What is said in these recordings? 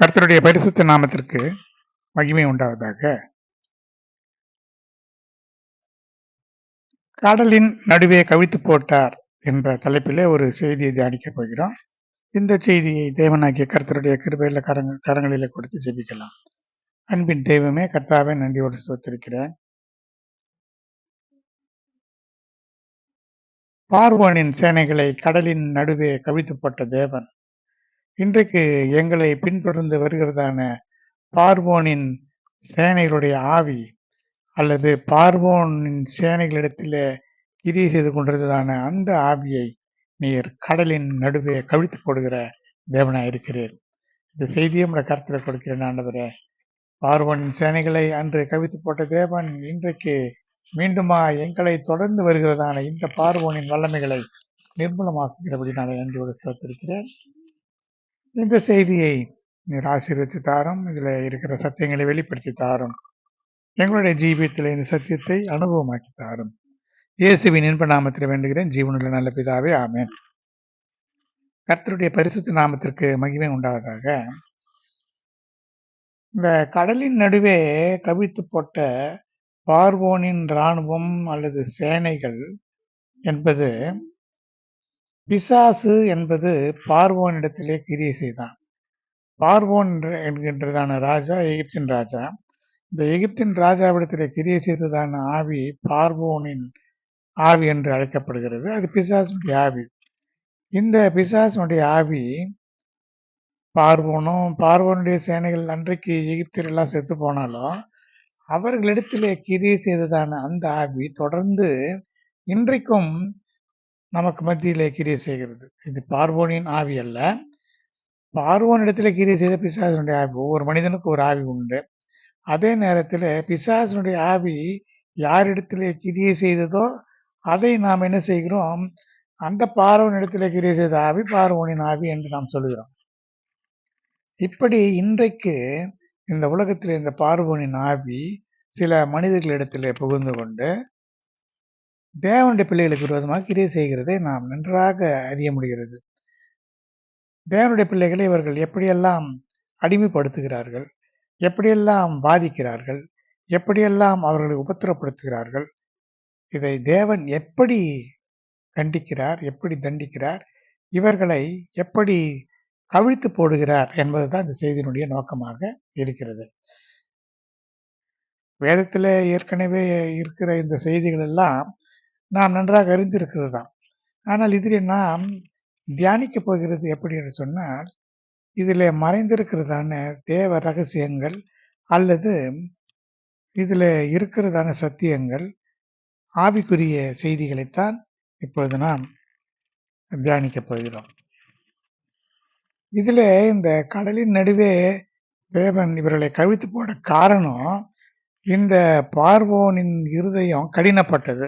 கர்த்தருடைய பரிசுத்த நாமத்திற்கு மகிமை உண்டாவதாக. கடலின் நடுவே கவிழ்த்து போட்டார் என்ற தலைப்பிலே ஒரு செய்தியை தியானிக்கப் போகிறோம். இந்த செய்தியை தேவனாகிய கர்த்தருடைய கிருபையில கரங்க கரங்களில கொடுத்து ஜெபிக்கலாம். அன்பின் தெய்வமே கர்த்தாவே நன்றியோடு சுத்திருக்கிறேன் பார்வோனின் சேனைகளை கடலின் நடுவே கவிழ்த்து போட்ட தேவன் இன்றைக்கு எங்களை பின்தொடர்ந்து வருகிறதான பார்வோனின் சேனைகளுடைய ஆவி அல்லது பார்வோனின் சேனைகளிடத்தில் கிரி செய்து கொண்டிருந்ததான அந்த ஆவியை நீர் கடலின் நடுவே கவிழ்த்து போடுகிற தேவனாக இருக்கிறேன் இந்த செய்தியும் கருத்தில் கொடுக்கிறேன் ஆண்டவரே. பார்வோனின் சேனைகளை அன்று கவித்து போட்ட தேவன் இன்றைக்கு மீண்டுமா எங்களை தொடர்ந்து வருகிறதான இந்த பார்வோனின் வல்லமைகளை நிர்மூலமாக்குகிறபடி நான் நன்றியோடு ஸ்தோத்திருக்கிறேன். இந்த செய்தியை நீர் ஆசீர்வதித்து தாரும். இதில் இருக்கிற சத்தியங்களை வெளிப்படுத்தி தாரும். எங்களுடைய ஜீவியத்தில் இந்த சத்தியத்தை அனுபவமாக்கி தாரும். இயேசுவின் இன்ப நாமத்தில் வேண்டுகிறேன். ஜீவனுள்ள நல்ல பிதாவே ஆமேன். கர்த்தருடைய பரிசுத்த நாமத்திற்கு மகிமை உண்டாவதாக. இந்த கடலின் நடுவே கவிழ்த்து போட்ட பார்வோனின் இராணுவம் அல்லது சேனைகள் என்பது பிசாசு என்பது பார்வோனிடத்திலே கிரியை செய்தான். பார்வோன் என்கின்றதான ராஜா எகிப்தின் ராஜா. இந்த எகிப்தின் ராஜாவிடத்திலே கிரியை செய்ததான ஆவி பார்வோனின் ஆவி என்று அழைக்கப்படுகிறது. அது பிசாசனுடைய ஆவி. இந்த பிசாசனுடைய ஆவி பார்வோனும் பார்வோனுடைய சேனைகள் அன்றைக்கு எகிப்தில் எல்லாம் செத்து போனாலும் அவர்களிடத்திலே கிரியை செய்ததான அந்த ஆவி தொடர்ந்து இன்றைக்கும் நமக்கு மத்தியிலே கிரியை செய்கிறது. இது பார்வோனின் ஆவி அல்ல. பார்வோன் இடத்துல கிரியை செய்த பிசாசனுடைய ஆவி. ஒவ்வொரு மனிதனுக்கும் ஒரு ஆவி உண்டு. அதே நேரத்தில் பிசாசனுடைய ஆவி யாரிடத்திலே கிரியை செய்ததோ அதை நாம் என்ன செய்கிறோம்? அந்த பார்வன் இடத்துல கிரியை செய்த ஆவி பார்வோனின் ஆவி என்று நாம் சொல்லுகிறோம். இப்படி இன்றைக்கு இந்த உலகத்தில் இந்த பார்வோனின் ஆவி சில மனிதர்களிடத்திலே புகுந்து கொண்டு தேவனுடைய பிள்ளைகளுக்கு விரோதமாக கிரியை செய்கிறதை நாம் நன்றாக அறிய முடிகிறது. தேவனுடைய பிள்ளைகளை இவர்கள் எப்படியெல்லாம் அடிமைப்படுத்துகிறார்கள் எப்படியெல்லாம் பாதிக்கிறார்கள் எப்படியெல்லாம் அவர்களை உபத்திரப்படுத்துகிறார்கள் இதை தேவன் எப்படி கண்டிக்கிறார் எப்படி தண்டிக்கிறார் இவர்களை எப்படி கவிழ்த்து போடுகிறார் என்பதுதான் இந்த செய்தியினுடைய நோக்கமாக இருக்கிறது. வேதத்தில் ஏற்கனவே இருக்கிற இந்த செய்திகள் எல்லாம் நாம் நன்றாக அறிந்திருக்கிறது தான் ஆனால் இதில் நாம் தியானிக்க போகிறது எப்படி என்று சொன்னால் இதில் மறைந்திருக்கிறதான தேவ ரகசியங்கள் அல்லது இதில் இருக்கிறதான சத்தியங்கள் ஆவிக்குரிய செய்திகளைத்தான் இப்பொழுது நாம் தியானிக்கப் போகிறோம். இதில் இந்த கடலின் நடுவே தேவன் இவர்களை கவிழ்த்து போட காரணம் இந்த பார்வோனின் இருதயம் கடினப்பட்டது.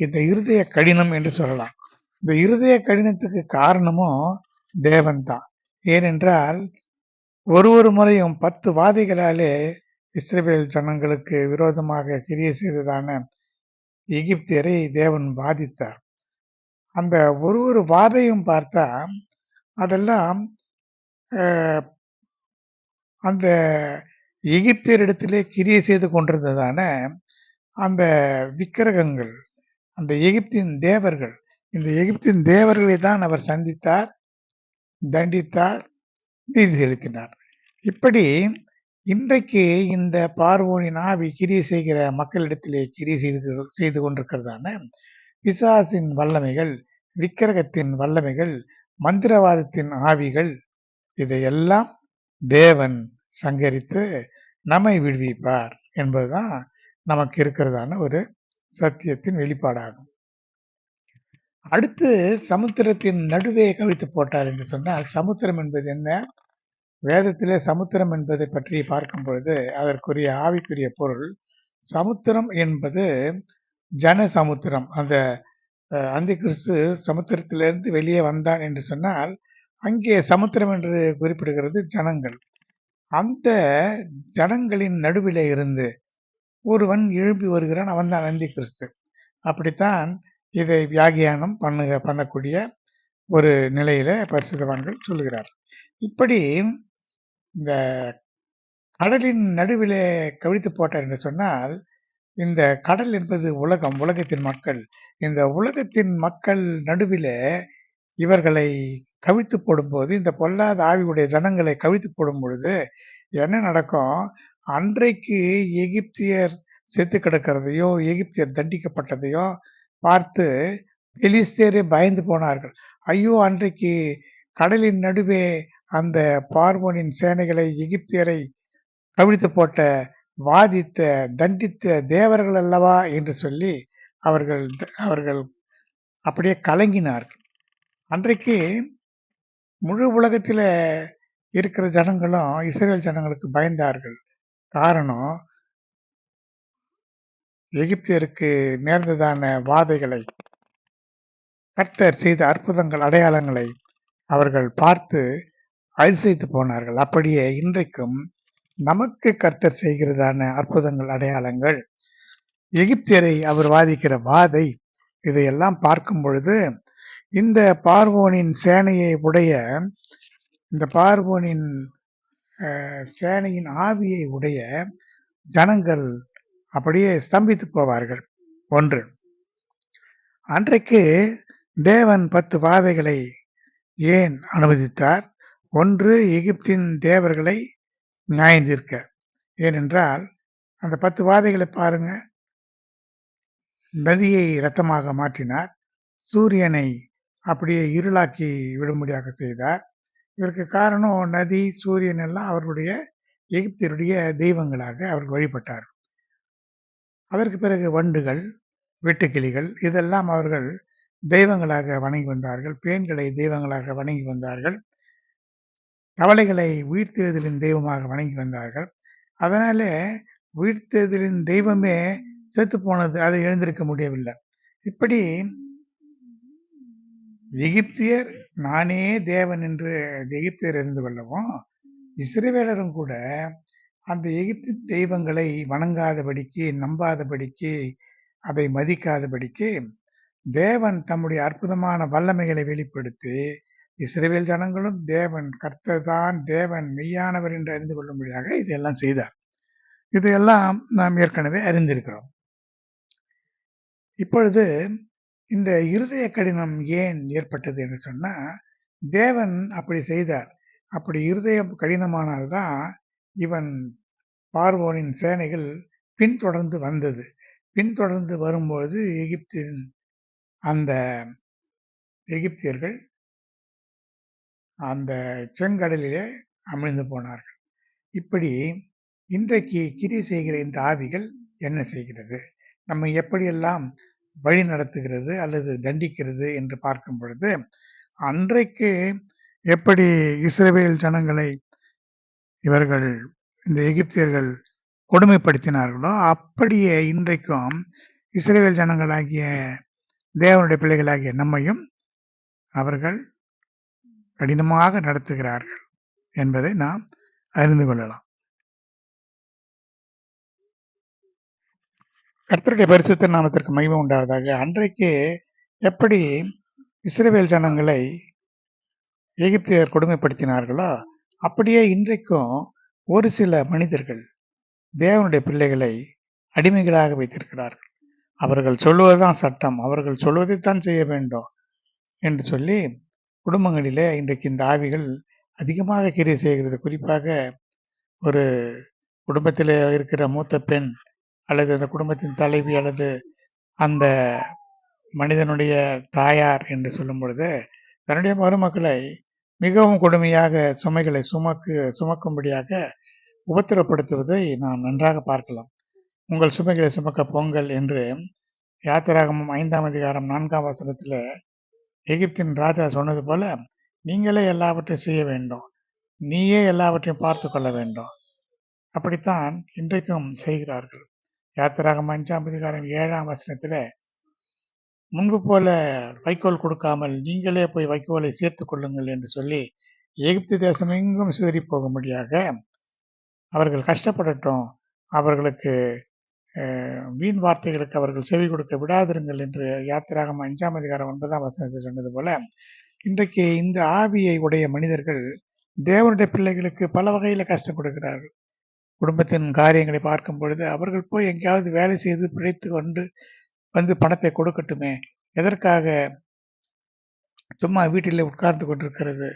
இந்த இருதய கடினம் என்று சொல்லலாம். இந்த இருதய கடினத்துக்கு காரணமும் தேவன் தான். ஏனென்றால் ஒரு ஒரு முறையும் பத்து வாதிகளாலே இஸ்ரேல் ஜனங்களுக்கு விரோதமாக கிரிய செய்ததான எகிப்தியரை தேவன் வாதித்தார். அந்த ஒரு ஒரு வாதையும் பார்த்தா அதெல்லாம் அந்த எகிப்தியரிடத்திலே கிரிய செய்து கொண்டிருந்ததான அந்த விக்கிரகங்கள் அந்த எகிப்தின் தேவர்கள் இந்த எகிப்தின் தேவர்களை தான் அவர் சந்தித்தார் தண்டித்தார் நீதி செலுத்தினார். இப்படி இன்றைக்கு இந்த பார்வோனின் ஆவி கிரி செய்கிற மக்களிடத்திலே கிரி செய்து செய்து கொண்டிருக்கிறதான பிசாசின் வல்லமைகள் விக்கிரகத்தின் வல்லமைகள் மந்திரவாதத்தின் ஆவிகள் இதையெல்லாம் தேவன் சங்கரித்து நம்மை விடுவிப்பார் என்பதுதான் நமக்கு இருக்கிறதான ஒரு சத்தியத்தின் வெளிப்பாடாகும். அடுத்து சமுத்திரத்தின் நடுவே கவிழ்த்து போட்டார் என்று சொன்னால் சமுத்திரம் என்பது என்ன? வேதத்திலே சமுத்திரம் என்பதை பற்றி பார்க்கும் பொழுது அதற்குரிய ஆவிக்குரிய பொருள் சமுத்திரம் என்பது ஜன சமுத்திரம். அந்த அந்த கிறிஸ்து சமுத்திரத்திலிருந்து வெளியே வந்தான் என்று சொன்னால் அங்கே சமுத்திரம் என்று குறிப்பிடுகிறது ஜனங்கள். அந்த ஜனங்களின் நடுவிலே இருந்து ஒருவன் எழுப்பி வருகிறான் அவன் தான் நந்தி கிறிஸ்து. அப்படித்தான் இதை வியாகியானம் பண்ணுக பண்ணக்கூடிய ஒரு நிலையில பரிசுதவான்கள் சொல்லுகிறார். இப்படி இந்த கடலின் நடுவிலே கவிழ்த்து போட்டார் என்று சொன்னால் இந்த கடல் என்பது உலகம் உலகத்தின் மக்கள். இந்த உலகத்தின் மக்கள் நடுவிலே இவர்களை கவிழ்த்து போடும்போது இந்த பொல்லாத ஆவியுடைய ஜனங்களை கவிழ்த்து போடும் பொழுது என்ன நடக்கும்? அன்றைக்கு எகிப்தியர் செத்து கிடக்கிறதையோ எகிப்தியர் தண்டிக்கப்பட்டதையோ பார்த்து பெலிஸ்தேரே பயந்து போனார்கள். ஐயோ அன்றைக்கு கடலின் நடுவே அந்த பார்வோனின் சேனைகளை எகிப்தியரை கவிழ்த்து போட்ட வாதித்த தண்டித்த தேவர்கள் அல்லவா என்று சொல்லி அவர்கள் அவர்கள் அப்படியே கலங்கினார்கள். அன்றைக்கு முழு உலகத்தில் இருக்கிற ஜனங்களும் இஸ்ரேல் ஜனங்களுக்கு பயந்தார்கள். காரணம் எகிப்தியருக்கு நேர்ந்ததான வாதைகளை கர்த்தர் செய்த அற்புதங்கள் அடையாளங்களை அவர்கள் பார்த்து அதிசயித்து போனார்கள். அப்படியே இன்றைக்கும் நமக்கு கர்த்தர் செய்கிறதான அற்புதங்கள் அடையாளங்கள் எகிப்தியரை அவர் வாதிக்கிற வாதை இதையெல்லாம் பார்க்கும் பொழுது இந்த பார்வோனின் சேனையை உடைய இந்த பார்வோனின் சேனையின் ஆவியை உடைய ஜனங்கள் அப்படியே ஸ்தம்பித்து போவார்கள். ஒன்று அன்றைக்கு தேவன் பத்து பாதைகளை ஏன் அனுமதித்தார்? ஒன்று எகிப்தின் தேவர்களை நியாயந்தீர்க்க. ஏனென்றால் அந்த பத்து வாதைகளை பாருங்க. நதியை ரத்தமாக மாற்றினார். சூரியனை அப்படியே இருளாக்கி விடும்படியாக செய்தார். இதற்கு காரணம் நதி சூரியன் எல்லாம் அவர்களுடைய எகிப்தியருடைய தெய்வங்களாக அவர்கள் வழிபட்டார். அதற்கு பிறகு வண்டுகள் வெட்டுக்கிளிகள் இதெல்லாம் அவர்கள் தெய்வங்களாக வணங்கி வந்தார்கள். பேன்களை தெய்வங்களாக வணங்கி வந்தார்கள். கவலைகளை உயிர்த்தெழுதலின் தெய்வமாக வணங்கி வந்தார்கள். அதனால உயிர்த்தெழுதலின் தெய்வமே செத்து போனது அதை எழுந்திருக்க முடியவில்லை. இப்படி எகிப்தியர் நானே தேவன் என்று எகிப்தியர் இருந்து கொள்ளவும் இஸ்ரேவேலரும் கூட அந்த எகிப்து தெய்வங்களை வணங்காதபடிக்கு நம்பாதபடிக்கு அதை மதிக்காதபடிக்கு தேவன் தம்முடைய அற்புதமான வல்லமைகளை வெளிப்படுத்தி இஸ்ரேவேல் ஜனங்களும் தேவன் கர்த்தர் தான் தேவன் மெய்யானவர் என்று அறிந்து கொள்ளும்படியாக இதையெல்லாம் செய்தார். இதையெல்லாம் நாம் ஏற்கனவே அறிந்திருக்கிறோம். இப்பொழுது இந்த இருதய கடினம் ஏன் ஏற்பட்டது என்று சொன்னால் தேவன் அப்படி செய்தார். அப்படி இருதயம் கடினமானால்தான் இவன் பார்வோனின் சேனைகள் பின்தொடர்ந்து வந்தது. பின்தொடர்ந்து வரும்பொழுது எகிப்தின் அந்த எகிப்தியர்கள் அந்த செங்கடலிலே அமிழ்ந்து போனார்கள். இப்படி இன்றைக்கு கிரி செய்கிற இந்த ஆவிகள் என்ன செய்கிறது? நம்ம எப்படியெல்லாம் வழி நடத்துகிறது அல்லது தண்டிக்கிறது என்று பார்க்கும் பொழுது அன்றைக்கு எப்படி இஸ்ரேல் ஜனங்களை இவர்கள் இந்த எகிப்தியர்கள் கொடுமைப்படுத்தினார்களோ அப்படியே இன்றைக்கும் இஸ்ரேல் ஜனங்களாகிய தேவனுடைய பிள்ளைகளாகிய நம்மையும் அவர்கள் கடினமாக நடத்துகிறார்கள் என்பதை நாம் அறிந்து கொள்ளலாம். கர்த்தருடைய பரிசுத்த நாமத்திற்கு மகிமை உண்டாவதாக. அன்றைக்கு எப்படி இஸ்ரேவேல் ஜனங்களை எகிப்தியர் கொடுமைப்படுத்தினார்களோ அப்படியே இன்றைக்கும் ஒரு சில மனிதர்கள் தேவனுடைய பிள்ளைகளை அடிமைகளாக வைத்திருக்கிறார்கள். அவர்கள் சொல்லுவதுதான் சட்டம் அவர்கள் சொல்வதைத்தான் செய்ய வேண்டும் என்று சொல்லி குடும்பங்களிலே இன்றைக்கு இந்த ஆவிகள் அதிகமாக கிரியை செய்கிறது. குறிப்பாக ஒரு குடும்பத்தில் இருக்கிற மூத்த பெண் அல்லது அந்த குடும்பத்தின் தலைவி அல்லது அந்த மனிதனுடைய தாயார் என்று சொல்லும் பொழுது தன்னுடைய மருமக்களை மிகவும் கொடுமையாக சுமைகளை சுமக்கு சுமக்கும்படியாக உபத்திரப்படுத்துவதை நாம் நன்றாக பார்க்கலாம். உங்கள் சுமைகளை சுமக்க பொங்கல் என்று யாத்திராகமும் ஐந்தாம் அதிகாரம் நான்காம் வசனத்தில் எகிப்தின் ராஜா சொன்னது போல நீங்களே எல்லாவற்றையும் செய்ய வேண்டும். நீயே எல்லாவற்றையும் பார்த்து கொள்ள வேண்டும். அப்படித்தான் இன்றைக்கும் செய்கிறார்கள். யாத்திராகம் அஞ்சாம் அதிகாரம் ஏழாம் வசனத்தில் முன்பு போல வைக்கோல் கொடுக்காமல் நீங்களே போய் வைக்கோலை சேர்த்து கொள்ளுங்கள் என்று சொல்லி எகிப்து தேசம் எங்கும் சிதறி போகும்படியாக அவர்கள் கஷ்டப்படட்டும் அவர்களுக்கு வீண் வார்த்தைகளுக்கு அவர்கள் செவி கொடுக்க விடாதிருங்கள் என்று யாத்திராகம் அஞ்சாம் அதிகாரம் ஒன்பதாம் வசனத்தில் சொன்னது போல இன்றைக்கு இந்த ஆவியை உடைய மனிதர்கள் தேவனுடைய பிள்ளைகளுக்கு பல வகையில் கஷ்டம் கொடுக்கிறார்கள். குடும்பத்தின் காரியங்களை பார்க்கும் பொழுது அவர்கள் போய் எங்கேயாவது வேலை செய்து பிழைத்து கொண்டு வந்து பணத்தை கொடுக்கட்டுமே? எதற்காக? சும்மா வீட்டிலே உட்கார்ந்து கொண்டிருக்கிறது.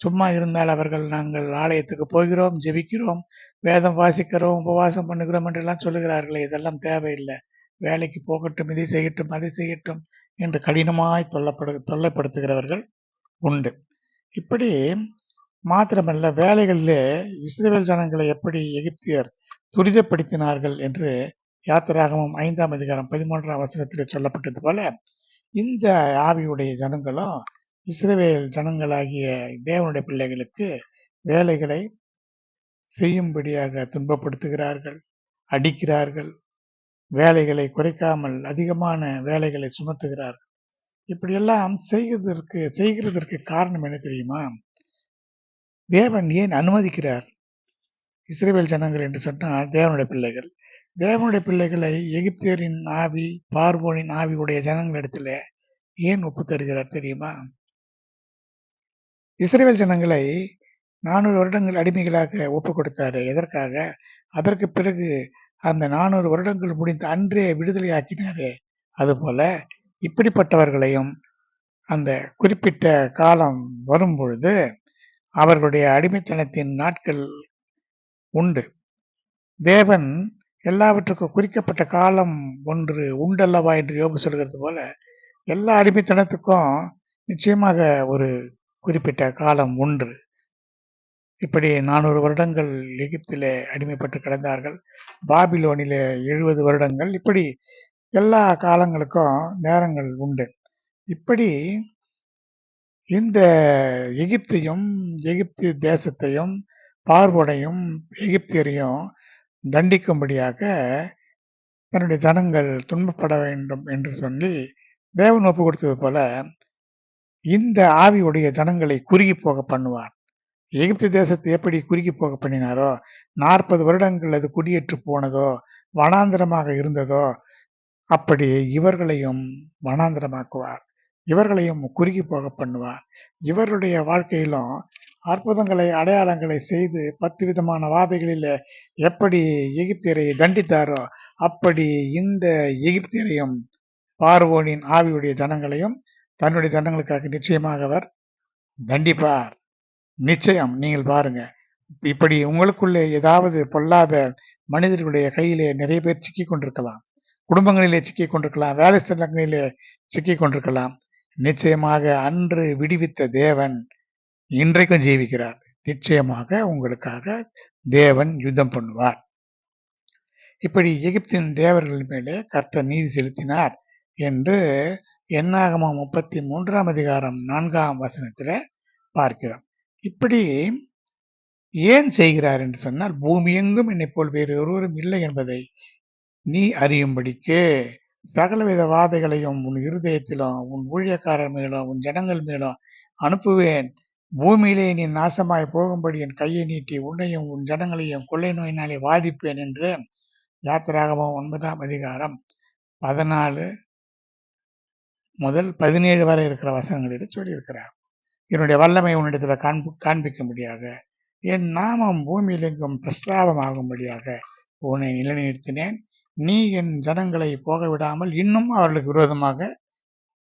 சும்மா இருந்தால் அவர்கள் நாங்கள் ஆலயத்துக்கு போகிறோம் ஜெபிக்கிறோம் வேதம் வாசிக்கிறோம் உபவாசம் பண்ணுகிறோம் என்றெல்லாம் சொல்லுகிறார்களே இதெல்லாம் தேவையில்லை. வேலைக்கு போகட்டும் இதை செய்யட்டும் அதை செய்யட்டும் என்று கடினமாய் தொல்லப்படு தொல்லைப்படுத்துகிறவர்கள் உண்டு. இப்படி மாத்திரமல்ல வேலைகளிலே இஸ்ரேல் ஜனங்களை எப்படி எகிப்தியர் துரிதப்படுத்தினார்கள் என்று யாத்திராகமும் ஐந்தாம் அதிகாரம் பதிமூன்றாம் அவசரத்தில் சொல்லப்பட்டது போல இந்த ஆவியுடைய ஜனங்களும் இஸ்ரேல் ஜனங்களாகிய தேவனுடைய பிள்ளைகளுக்கு வேலைகளை செய்யும்படியாக துன்பப்படுத்துகிறார்கள் அடிக்கிறார்கள் வேலைகளை குறைக்காமல் அதிகமான வேலைகளை சுமத்துகிறார்கள். இப்படியெல்லாம் செய்கிறதற்கு செய்கிறதற்கு காரணம் என்ன தெரியுமா? தேவன் ஏன் அனுமதிக்கிறார்? இஸ்ரேல் ஜனங்கள் என்று சொன்னால் தேவனுடைய பிள்ளைகள். தேவனுடைய பிள்ளைகளை எகிப்தியரின் ஆவி பார்வோனின் ஆவி உடைய ஜனங்களிடத்தில் ஏன் ஒப்பு தருகிறார் தெரியுமா? இஸ்ரேல் ஜனங்களை நானூறு வருடங்கள் அடிமைகளாக ஒப்பு கொடுத்தாரு. எதற்காக? அதற்கு பிறகு அந்த நானூறு வருடங்கள் முடிந்த அன்றே விடுதலை ஆக்கினாரு அதுபோல இப்படிப்பட்டவர்களையும் அந்த குறிப்பிட்ட காலம் வரும் பொழுது அவர்களுடைய அடிமைத்தனத்தின் நாட்கள் உண்டு. தேவன் எல்லாவற்றுக்கும் குறிக்கப்பட்ட காலம் ஒன்று உண்டல்லவா என்று யோபு சொல்கிறது போல எல்லா அடிமைத்தனத்துக்கும் நிச்சயமாக ஒரு குறிப்பிட்ட காலம் ஒன்று இப்படி நானூறு வருடங்கள் எகிப்திலே அடிமைப்பட்டு கிடந்தார்கள். பாபிலோனிலே எழுபது வருடங்கள். இப்படி எல்லா காலங்களுக்கும் நேரங்கள் உண்டு. இப்படி இந்த எகிப்தையும் எகிப்து தேசத்தையும் பார்வோடையும் எகிப்தியரையும் தண்டிக்கும்படியாக தன்னுடைய ஜனங்கள் துன்பப்பட வேண்டும் என்று சொல்லி தேவன் ஒப்பு கொடுத்தது போல இந்த ஆவியுடைய ஜனங்களை குறுகி போக பண்ணுவார். எகிப்து தேசத்தை எப்படி குறுகி போக பண்ணினாரோ நாற்பது வருடங்கள் அது குடியேற்று போனதோ வனாந்திரமாக இருந்ததோ அப்படி இவர்களையும் வனாந்திரமாக்குவார். இவர்களையும் குறுகி போக பண்ணுவார். இவருடைய வாழ்க்கையிலும் அற்புதங்களை அடையாளங்களை செய்து பத்து விதமான வாதைகளில் எப்படி எகிப்தியரை தண்டித்தாரோ அப்படி இந்த எகிப்தியரையும் பார்வோனின் ஆவியுடைய ஜனங்களையும் தன்னுடைய ஜனங்களுக்காக நிச்சயமாக அவர் தண்டிப்பார். நிச்சயம் நீங்கள் பாருங்க. இப்படி உங்களுக்குள்ளே ஏதாவது பொல்லாத மனிதர்களுடைய கையிலே நிறைய பேர் சிக்கி கொண்டிருக்கலாம். குடும்பங்களிலே சிக்கி கொண்டிருக்கலாம். வேலை ஸ்தலங்களிலே சிக்கி கொண்டிருக்கலாம். நிச்சயமாக அன்று விடுவித்த தேவன் இன்றைக்கும் ஜீவிக்கிறார். நிச்சயமாக உங்களுக்காக தேவன் யுத்தம் பண்ணுவார். இப்படி எகிப்தின் தேவர்கள் மேலே கர்த்தர் நீதி செலுத்தினார் என்று எண்ணாகமம் முப்பத்தி மூன்றாம் அதிகாரம் நான்காம் வசனத்தில் பார்க்கிறோம். இப்படி ஏன் செய்கிறார் என்று சொன்னால் பூமி எங்கும் என்னை போல் வேறு ஒருவரும் இல்லை என்பதை நீ அறியும்படிக்கு சகலவித வாதைகளையும் உன் இருதயத்திலும் உன் ஊழியக்காரர் மேலும் உன் ஜனங்கள் மேலும் அனுப்புவேன். பூமியிலே நீ நாசமாய் போகும்படி என் கையை நீட்டி உன்னையும் உன் ஜனங்களையும் கொள்ளை நோயினாலே வாதிப்பேன் என்று யாத்திராகமும் ஒன்பதாம் அதிகாரம் பதினாலு முதல் பதினேழு வரை இருக்கிற வசனங்களில் சொல்லியிருக்கிறார். என்னுடைய வல்லமை உன்னிடத்தில் காண்பு காண்பிக்கும்படியாக என் நாமம் பூமியில் எங்கும் பிரஸ்தாபமாகும்படியாக உன்னை நிலைநிறுத்தினேன். நீ என் ஜனங்களை போக விடாமல் இன்னும் அவர்களுக்கு விரோதமாக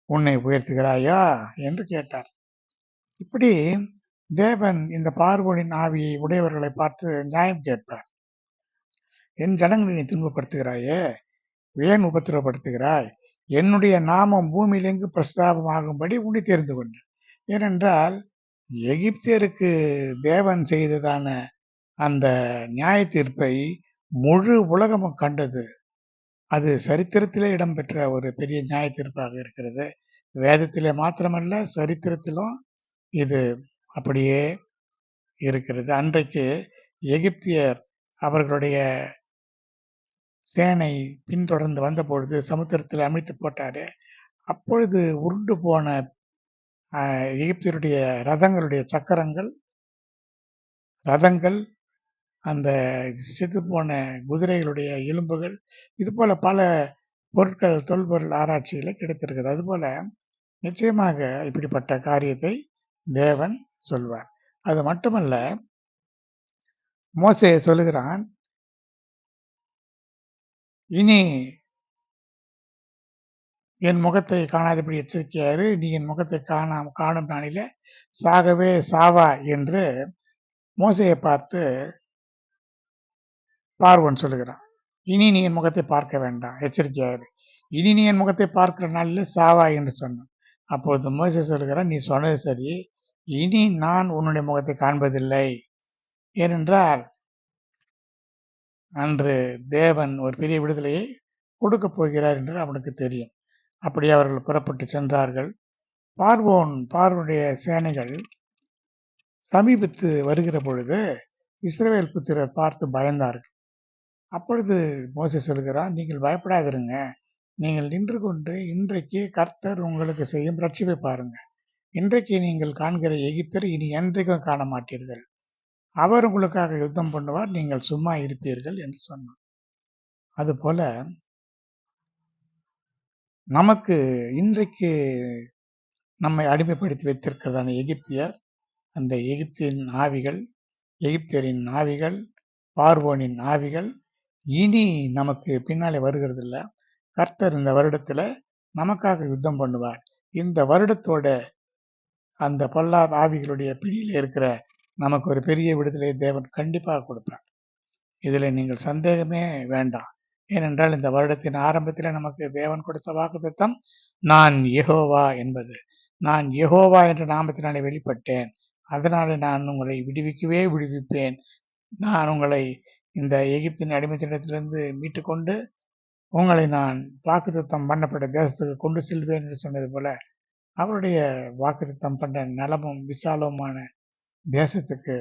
உன்னை உயர்த்துகிறாயா? என்று கேட்டார். இப்படி தேவன் இந்த பார்வோனின் ஆவியை உடையவர்களை பார்த்து நியாயம் கேட்பார். என் ஜனங்களை நீ துன்பப்படுத்துகிறாயே? ஏன் உபத்திரப்படுத்துகிறாய் என்னுடைய நாமம் பூமியிலெங்கு பிரஸ்தாபமாகும்படி உன்னை தெரிந்து கொண்டேன் ஏனென்றால் எகிப்தியருக்கு தேவன் செய்ததான அந்த நியாய தீர்ப்பை முழு உலகமும் கண்டது. அது சரித்திரத்திலே இடம்பெற்ற ஒரு பெரிய நியாய தீர்ப்பாக இருக்கிறது. வேதத்திலே மாத்திரமல்ல சரித்திரத்திலும் இது அப்படியே இருக்கிறது. அன்றைக்கு எகிப்தியர் அவர்களுடைய சேனை பின்தொடர்ந்து வந்தபொழுது சமுத்திரத்தில் அமைத்து போட்டாரு. அப்பொழுது உருண்டு போன எகிப்தியருடைய ரதங்களுடைய சக்கரங்கள் ரதங்கள் அந்த செத்து போன குதிரைகளுடைய எலும்புகள் இது போல பல பொருட்கள் தொல்பொருள் ஆராய்ச்சியில் கிடைத்திருக்குது. அதுபோல நிச்சயமாக இப்படிப்பட்ட காரியத்தை தேவன் சொல்வார். அது மட்டுமல்ல மோசே சொல்லுகிறான் இனி என் முகத்தை காணாதபடி எச்சரிக்கையாரு நீ என் முகத்தை காணாம் காணும் நாளில சாகவே சாவா என்று மோசையை பார்த்து பார்வன் சொல்லுகிறான் இனி நீ என் முகத்தை பார்க்க வேண்டாம் எச்சரிக்கையாயிரு. இனி நீ என் முகத்தை பார்க்கிற நாளில் சாவா என்று சொன்னான். அப்பொழுது மோசை சொல்கிறான் நீ சொன்னது சரி இனி நான் உன்னுடைய முகத்தை காண்பதில்லை. ஏனென்றால் அன்று தேவன் ஒரு பெரிய விடுதலையை கொடுக்கப் போகிறார் என்று அவனுக்கு தெரியும். அப்படி அவர்கள் புறப்பட்டு சென்றார்கள். பார்வோன் பார்வனுடைய சேனைகள் சமீபத்து வருகிற பொழுது இஸ்ரேல் புத்திரர் பார்த்து பயந்தார்கள். அப்பொழுது மோசை சொல்கிறான் நீங்கள் பயப்படாதிருங்க. நீங்கள் நின்று கொண்டு இன்றைக்கு கர்த்தர் உங்களுக்கு செய்யும் ரட்சிப்பை பாருங்கள் இன்றைக்கு நீங்கள் காண்கிற எகிப்தர் இனி என்றைக்கும் காண மாட்டீர்கள். அவர் உங்களுக்காக யுத்தம் பண்ணுவார் நீங்கள் சும்மா இருப்பீர்கள் என்று சொன்னார். அதுபோல நமக்கு இன்றைக்கு நம்மை அடிமைப்படுத்தி வைத்திருக்கிறதான எகிப்தியர் அந்த எகிப்தியின் ஆவிகள் எகிப்தியரின் ஆவிகள் பார்வோனின் ஆவிகள் இனி நமக்கு பின்னாலே வருகிறதில்ல. கர்த்தர் இந்த வருடத்தில் நமக்காக யுத்தம் பண்ணுவார். இந்த வருடத்தோட அந்த பொல்லா ஆவிகளுடைய பிடியில் இருக்கிற நமக்கு ஒரு பெரிய விடுதலை தேவன் கண்டிப்பாக கொடுப்பார். இதில் நீங்கள் சந்தேகமே வேண்டாம். ஏனென்றால் இந்த வருடத்தின் ஆரம்பத்தில் நமக்கு தேவன் கொடுத்த வாக்குத்தம் நான் எகோவா என்பது. நான் எகோவா என்ற நாமத்தினாலே வெளிப்பட்டேன். அதனால நான் உங்களை விடுவிக்கவே விடுவிப்பேன். நான் உங்களை இந்த எகிப்தின் அடிமைத்தனத்திலிருந்து மீட்டு கொண்டு உங்களை நான் வாக்குத்தத்தம் பண்ணப்பட்ட தேசத்துக்கு கொண்டு செல்வேன் என்று சொன்னது போல அவருடைய வாக்குத்தத்தம் பண்ண நலமும் விசாலமுமான தேசத்துக்கு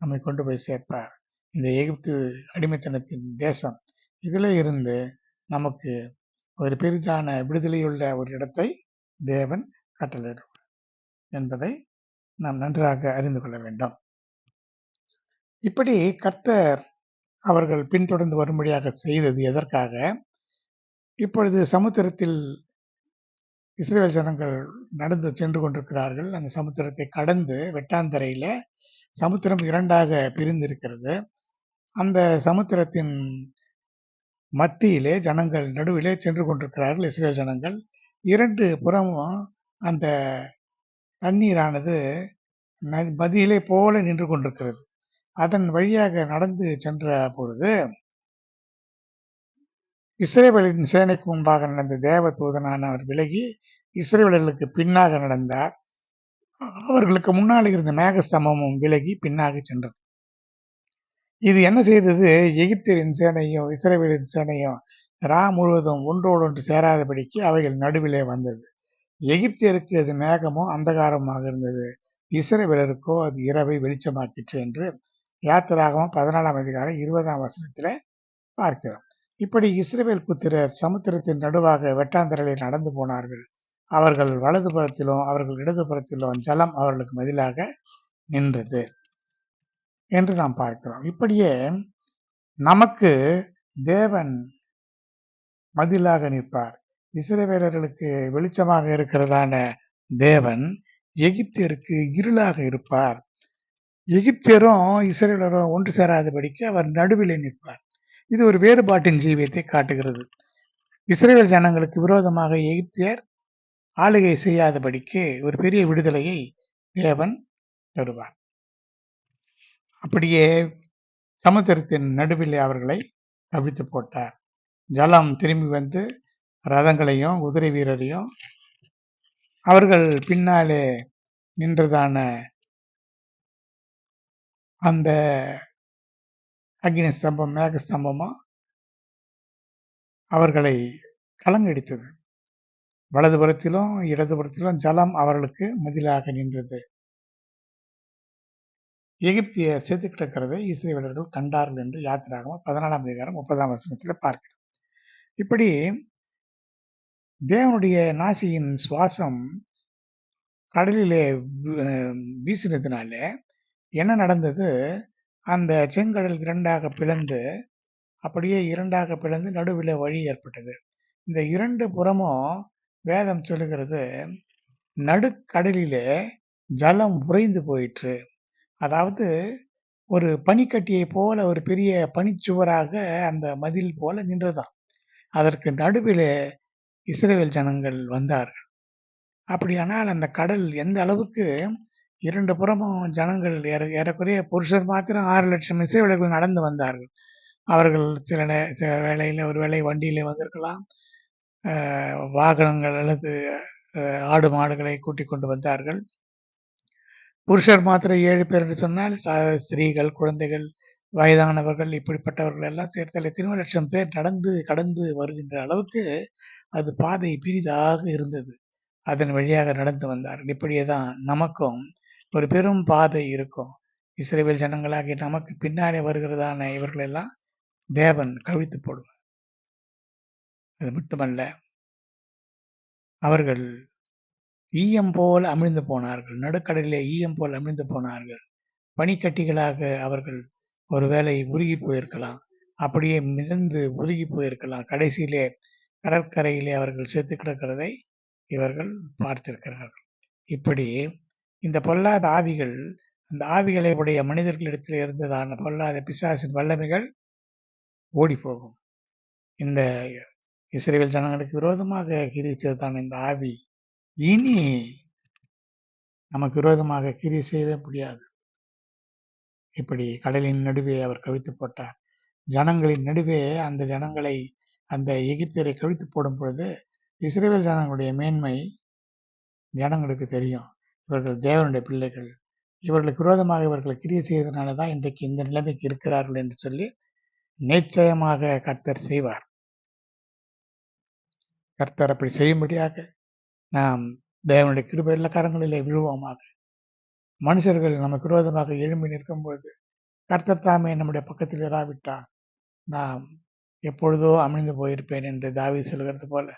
நம்மை கொண்டு போய் சேர்ப்பார். இந்த எகிப்து அடிமைத்தனத்தின் தேசம். இதில் இருந்து நமக்கு ஒரு பெரிதான விடுதலையுள்ள ஒரு இடத்தை தேவன் கட்டளையிடுவார் என்பதை நாம் நன்றாக அறிந்து கொள்ள வேண்டும். இப்படி கர்த்தர் அவர்கள் பின்தொடர்ந்து வரும்படியாக செய்தது எதற்காக? இப்பொழுது சமுத்திரத்தில் இஸ்ரேல் ஜனங்கள் நடந்து சென்று கொண்டிருக்கிறார்கள். அந்த சமுத்திரத்தை கடந்து வெட்டாந்தரையில் சமுத்திரம் இரண்டாக பிரிந்திருக்கிறது. அந்த சமுத்திரத்தின் மத்தியிலே ஜனங்கள் நடுவிலே சென்று கொண்டிருக்கிறார்கள் இஸ்ரேல் ஜனங்கள். இரண்டு புறமும் அந்த தண்ணீரானது ந- மதியிலே போல நின்று கொண்டிருக்கிறது. அதன் வழியாக நடந்து சென்ற பொழுது இஸ்ரேவேலின் சேனைக்கு முன்பாக நடந்த தேவ தூதனானவர் விலகி இஸ்ரேவேலர்களுக்கு பின்னாக நடந்தார். அவர்களுக்கு முன்னால் இருந்த மேக விலகி பின்னாக சென்றது. இது என்ன செய்தது? எகிப்தியரின் சேனையும் இஸ்ரேவேலின் சேனையும் ரா முழுவதும் ஒன்றோடொன்று சேராதபடிக்கு அவைகள் நடுவிலே வந்தது. எகிப்தியருக்கு அது மேகமும் அந்தகாரமாக இருந்தது. இஸ்ரவேலருக்கோ அது இரவை வெளிச்சமாக்கிற்று என்று யாத்திராகவும் பதினாலாம் அதிகாரம் இருபதாம் வசனத்தில் பார்க்கிறோம். இப்படி இஸ்ரேல் புத்திரர் சமுத்திரத்தின் நடுவாக வெட்டாந்திரலில் நடந்து போனார்கள். அவர்கள் வலதுபுறத்திலும் அவர்கள் இடதுபுறத்திலும் ஜலம் அவர்களுக்கு மதிலாக நின்றது என்று நாம் பார்க்கிறோம். இப்படியே நமக்கு தேவன் மதிலாக நிற்பார். இஸ்ரவேலர்களுக்கு வெளிச்சமாக இருக்கிறதான தேவன் எகிப்தியருக்கு இருளாக இருப்பார். எகிப்தியரும் இஸ்ரேலரும் ஒன்று சேராதபடிக்கு அவர் நடுவிலே நிற்பார். இது ஒரு வேறுபாட்டின் ஜீவியத்தை காட்டுகிறது. இஸ்ரேல் ஜனங்களுக்கு விரோதமாக எகிப்தியர் ஆளுகை செய்யாதபடிக்கு ஒரு பெரிய விடுதலையை தேவன் தருவார். அப்படியே சமுத்திரத்தின் நடுவிலே அவர்களை கவிழ்த்து போட்டார். ஜலம் திரும்பி வந்து ரதங்களையும் குதிரை வீரரையும் அவர்கள் பின்னாலே நின்றதான அந்த அக்னி ஸ்தம்பம் மேக அவர்களை கலங்கடித்தது. வலதுபுறத்திலும் இடதுபுறத்திலும் ஜலம் அவர்களுக்கு மதிலாக நின்றது. எகிப்திய செத்து கிடக்கிறதை இஸ்ரேலர்கள் கண்டார்கள் என்று யாத்திராகமம் பதினாலாம் அதிகாரம் முப்பதாம் வசனத்தில் பார்க்கிறோம். இப்படி தேவனுடைய நாசியின் சுவாசம் கடலிலே வீசினதுனால என்ன நடந்தது? அந்த செங்கடல் இரண்டாக பிளந்து அப்படியே இரண்டாக பிளந்து நடுவில் வழி ஏற்பட்டது. இந்த இரண்டு புறமும் வேதம் சொல்லுகிறது நடுக்கடலிலே ஜலம் உறைந்து போயிற்று. அதாவது ஒரு பனிக்கட்டியை போல ஒரு பெரிய பனிச்சுவராக அந்த மதில் போல நின்றுதான் அதற்கு நடுவிலே இஸ்ரேல் ஜனங்கள் வந்தார்கள். அப்படியானால் அந்த கடல் எந்த அளவுக்கு இரண்டு புறமும் ஜனங்கள் ஏற ஏறக்குறைய புருஷர் மாத்திரம் ஆறு லட்சம் இசைவிலர்கள் நடந்து வந்தார்கள். அவர்கள் சில நே- சில வேளையில் ஒரு வேளை வண்டியில் வந்திருக்கலாம். வாகனங்கள் அல்லது ஆடு மாடுகளை கூட்டிக் கொண்டு வந்தார்கள். புருஷர் மாத்திரம் ஏழு பேர் என்று சொன்னால் ஸ்திரீகள் குழந்தைகள் வயதானவர்கள் இப்படிப்பட்டவர்கள் எல்லாம் சேர்த்தால் எத்தனையோ லட்சம் பேர் நடந்து கடந்து வருகின்ற அளவுக்கு அது பாதை பெரிதாக இருந்தது. அதன் வழியாக நடந்து வந்தார்கள். இப்படியே தான் நமக்கும் ஒரு பெரும் பாதை இருக்கும். இஸ்ரேவேல் ஜனங்களாகி நமக்கு பின்னாடி வருகிறதான இவர்களெல்லாம் தேவன் கவிழ்த்து போடுவார். அது மட்டுமல்ல அவர்கள் ஈயம் போல் அமிழ்ந்து போனார்கள். நடுக்கடலிலே ஈயம் போல் அமிழ்ந்து போனார்கள். பனிக்கட்டிகளாக அவர்கள் ஒருவேளை உருகி போயிருக்கலாம். அப்படியே மிதந்து உருகி போயிருக்கலாம். கடைசியிலே கடற்கரையிலே அவர்கள் செத்து கிடக்கிறதை இவர்கள் பார்த்திருக்கிறார்கள். இப்படி இந்த பொல்லாத ஆவிகள் அந்த ஆவிகளை உடைய மனிதர்களிடத்தில் இருந்ததான பொல்லாத பிசாசின் வல்லமைகள் ஓடி போகும் இந்த இஸ்ரேல் ஜனங்களுக்கு விரோதமாக கிரிச்சதான இந்த ஆவி இனி நமக்கு விரோதமாக கிரி செய்யவே முடியாது. இப்படி கடலின் நடுவே அவர் கவிழ்த்து போட்டார். ஜனங்களின் நடுவே அந்த ஜனங்களை அந்த எகிப்தியரை கவிழ்த்து போடும் பொழுது இஸ்ரேல் ஜனங்களுடைய மேன்மை ஜனங்களுக்கு தெரியும். இவர்கள் தேவனுடைய பிள்ளைகள். இவர்களுக்கு விரோதமாக இவர்கள் கிரியை செய்ததுனால தான் இன்றைக்கு இந்த நிலைமைக்கு இருக்கிறார்கள் என்று சொல்லி நிச்சயமாக கர்த்தர் செய்வார். கர்த்தர் அப்படி செய்யும்படியாக நாம் தேவனுடைய கிருபையுள்ள கரங்களிலே விழுவோமாக. மனுஷர்கள் நமக்கு விரோதமாக எழும்பி நிற்கும்போது கர்த்தர் தாமே நம்முடைய பக்கத்தில் இராவிட்டால் நாம் எப்பொழுதோ அமிழ்ந்து போயிருப்பேன் என்று தாவி சொல்கிறது போல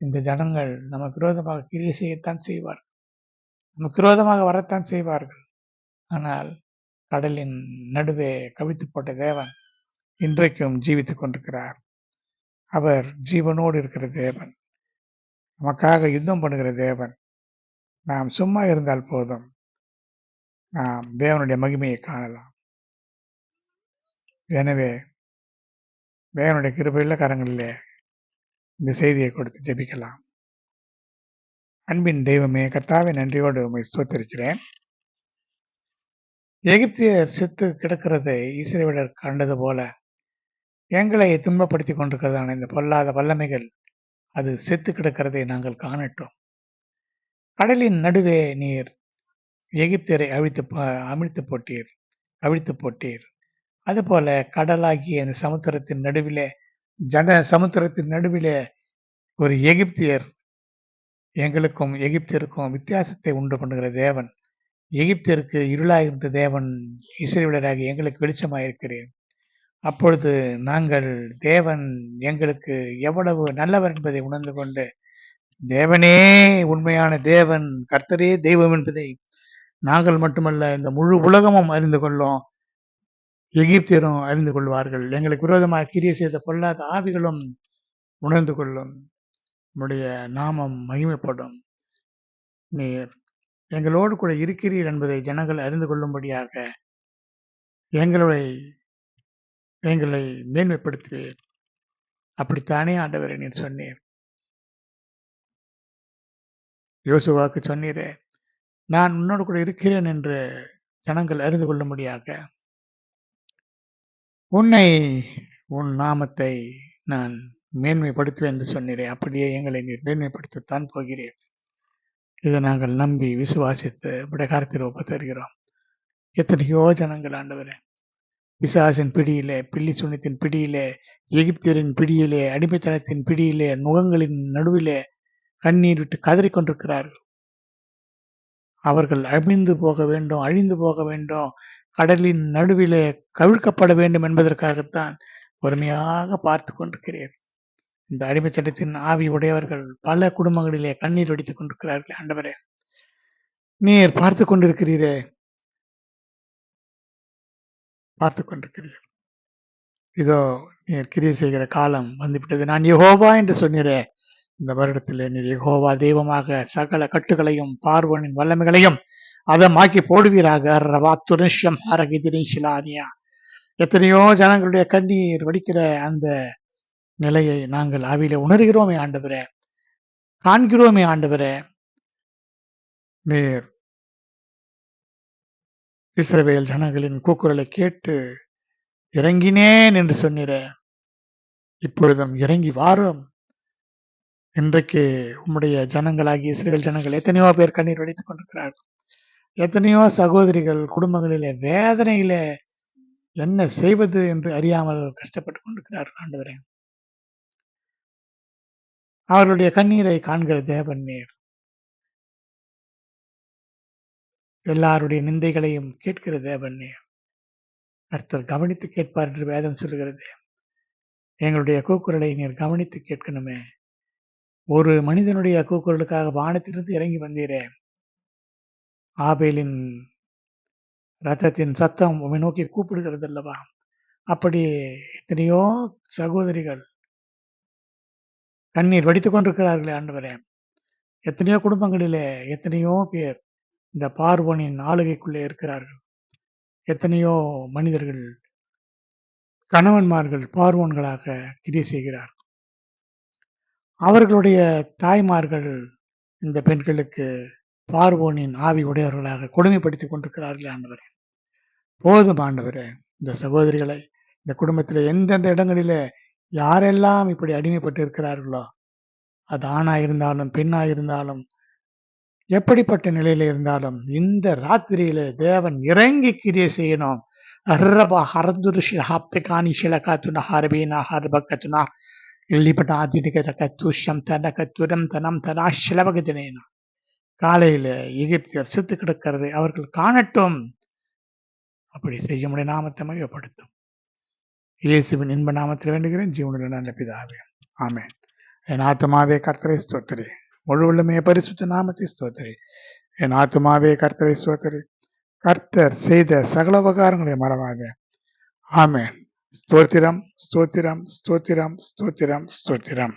இந்த ஜனங்கள் நமக்கு விரோதமாக கிரியை செய்யத்தான் செய்வார்கள். நமக்கு விரோதமாக வரத்தான் செய்வார்கள். ஆனால் கடலின் நடுவே கவித்து போட்ட தேவன் இன்றைக்கும் ஜீவித்துக் கொண்டிருக்கிறார். அவர் ஜீவனோடு இருக்கிற தேவன். நமக்காக யுத்தம் பண்ணுகிற தேவன். நாம் சும்மா இருந்தால் போதும். நாம் தேவனுடைய மகிமையை காணலாம். எனவே தேவனுடைய கிருபையுள்ள கரங்களிலே இந்த செய்தியை கொடுத்து ஜெபிக்கலாம். அன்பின் தெய்வமே கர்த்தாவே நன்றியோடு உண்மை ஸ்தோத்திருக்கிறேன். எகிப்தியர் செத்து கிடக்கிறதை இஸ்ரேவிடர் கண்டது போல எங்களை துன்பப்படுத்தி கொண்டிருக்கிறதான இந்த பொல்லாத வல்லமைகள் அது செத்து கிடக்கிறதை நாங்கள் காணட்டும். கடலின் நடுவே நீர் எகிப்தியரை அழித்து அமிழ்த்து போட்டீர் அவிழ்த்து போட்டீர். அதுபோல கடலாகிய இந்த சமுத்திரத்தின் நடுவிலே ஜன சமுத்திரத்தின் நடுவிலே ஒரு எகிப்தியர் எங்களுக்கும் எகிப்திற்கும் வித்தியாசத்தை உண்டு பண்ணுகிற தேவன். எகிப்திற்கு இருளாயிருந்த தேவன் இஸ்ரேலராகி எங்களுக்கு வெளிச்சமாயிருக்கிறேன் அப்பொழுது நாங்கள் தேவன் எங்களுக்கு எவ்வளவு நல்லவர் என்பதை உணர்ந்து கொண்டு தேவனே உண்மையான தேவன் கர்த்தரே தெய்வம் என்பதை நாங்கள் மட்டுமல்ல இந்த முழு உலகமும் அறிந்து கொள்ளும் எகிப்தியரும் அறிந்து கொள்வார்கள். எங்களுக்கு விரோதமாக கிரியை செய்த பொல்லாத ஆவிகளும் உணர்ந்து கொள்ளும். உம்முடைய நாமம் மகிமைப்படும். நீர் எங்களோடு கூட இருக்கிறீர் என்பதை ஜனங்கள் அறிந்து கொள்ளும்படியாக எங்களை எங்களை மேன்மைப்படுத்துவீர். அப்படித்தானே ஆண்டவரை நீர் சொன்னீர். யோசுவாக்கு சொன்னீரே நான் உன்னோடு கூட இருக்கிறேன் என்று ஜனங்கள் அறிந்து கொள்ளும்படியாக. உன்னை உன் நாமத்தை நான் மேன்மைப்படுத்துவேன் என்று சொன்னீரே அப்படியே எங்களை நீர் மேன்மைப்படுத்தத்தான் போகிறீர். இதை நாங்கள் நம்பி விசுவாசித்து விடகாரத்தில் ஒப்பு தருகிறோம். எத்தனையோ ஜனங்கள் ஆண்டவரே பிசாசின் பிடியிலே பில்லி சுனித்தின் பிடியிலே எகிப்தியரின் பிடியிலே அடிமைத்தனத்தின் பிடியிலே நுகங்களின் நடுவிலே கண்ணீர் விட்டு கதறிக் கொண்டிருக்கிறார்கள் அவர்கள் அழிந்து போக வேண்டும் அழிந்து போக வேண்டும் கடலின் நடுவிலே கவிழ்க்கப்பட வேண்டும் என்பதற்காகத்தான் பொறுமையாக பார்த்து கொண்டிருக்கிறேன் இந்த அடிமைத்தட்டத்தின் ஆவி உடையவர்கள் பல குடும்பங்களிலே கண்ணீர் வடித்துக் கொண்டிருக்கிறார்கள் ஆண்டவரே. நீர் பார்த்து கொண்டிருக்கிறீரே. பார்த்து கொண்டிருக்கிறீர்கள் இதோ நீர் கிரியை செய்கிற காலம் வந்துவிட்டது. நான் யகோவா என்று சொன்னீரே. இந்த வருடத்திலே நீர் யகோவா தெய்வமாக சகல கட்டுகளையும் பார்வனின் வல்லமைகளையும் அதமாக்கி போடுவீராக. ரவா துனிஷம் எத்தனையோ ஜனங்களுடைய கண்ணீர் வடிக்கிற அந்த நிலையை நாங்கள் ஆவியில உணர்கிறோமே ஆண்டவரே. காண்கிறோமே ஆண்டவரே. நீர் இஸ்ரவேல் ஜனங்களின் கூக்குரலை கேட்டு இறங்கினேன் என்று சொன்னிற இப்பொழுதும் இறங்கி வாரும். இன்றைக்கு உம்முடைய ஜனங்களாகி இஸ்ரேல் ஜனங்கள் எத்தனையோ பேர் கண்ணீர் வடித்துக் கொண்டிருக்கிறார்கள். எத்தனையோ சகோதரிகள் குடும்பங்களிலே வேதனையிலே என்ன செய்வது என்று அறியாமல் கஷ்டப்பட்டு கொண்டிருக்கிறார்கள் ஆண்டவரே. அவர்களுடைய கண்ணீரை காண்கிற தேவன் நீர். எல்லாருடைய நிந்தைகளையும் கேட்கிற தேவன் நீர். கர்த்தர் கவனித்து கேட்பார் என்று வேதம் சொல்கிறது. எங்களுடைய கூக்குரலை நீர் கவனித்து கேட்கணுமே. ஒரு மனிதனுடைய கூக்குரலுக்காக வானத்திலிருந்து இறங்கி வந்தீரே. ஆபேலின் ரத்தத்தின் சத்தம் உம்மை நோக்கி கூப்பிடுகிறது அல்லவா அப்படி எத்தனையோ சகோதரிகள் கண்ணீர் வடித்துக் கொண்டிருக்கிறார்களே ஆண்டவரே. எத்தனையோ குடும்பங்களிலே எத்தனையோ பேர் இந்த பார்வனின் ஆளுகைக்குள்ளே இருக்கிறார்கள். எத்தனையோ மனிதர்கள் கணவன்மார்கள் பார்வோன்களாக கிரியை செய்கிறார் அவர்களுடைய தாய்மார்கள் இந்த பெண்களுக்கு பார்வோனின் ஆவி உடையவர்களாக கொடுமைப்படுத்தி கொண்டிருக்கிறார்கள் ஆண்டவரே. போதும் ஆண்டவரே இந்த சகோதரிகளை இந்த குடும்பத்தில் எந்தெந்த இடங்களிலே யாரெல்லாம் இப்படி அடிமைப்பட்டு இருக்கிறார்களோ அது ஆணா இருந்தாலும் பெண்ணா இருந்தாலும் எப்படிப்பட்ட நிலையில இருந்தாலும் இந்த ராத்திரியில தேவன் இறங்கி கிரியை செய்யணும் அர்ரபா ஹரதுருஷி ஹாப்திகானி ஷிலகாத்துன ஹாரபீனா ஹர்பகத்துனா எள்ளிப்பட்ட ஆதினிக கத்துஷம் தன கத்துரம் தனம் தனா ஷிலவகத்தினேனா காலையில எகிப்தியர் செத்து கிடக்கிறது அவர்கள் காணட்டும். அப்படி செய்ய முடிய நாமத்தை மையப்படுத்தும். இயேசுவின் இன்ப நாமத்தில் வேண்டுகிறேன். ஜீவனுள்ள நல்ல பிதாவே. ஆமென். என் ஆத்மாவே கர்த்தரை ஸ்தோத்திரி. முழு உள்ளமே பரிசுத்த நாமத்தை ஸ்தோத்திரி. என் ஆத்மாவே கர்த்தரை ஸ்தோத்திரி. கர்த்தர் செய்த சகல உபகாரங்களை மறவாத. ஆமென். ஸ்தோத்திரம் ஸ்தோத்திரம் ஸ்தோத்திரம் ஸ்தோத்திரம் ஸ்தோத்திரம்.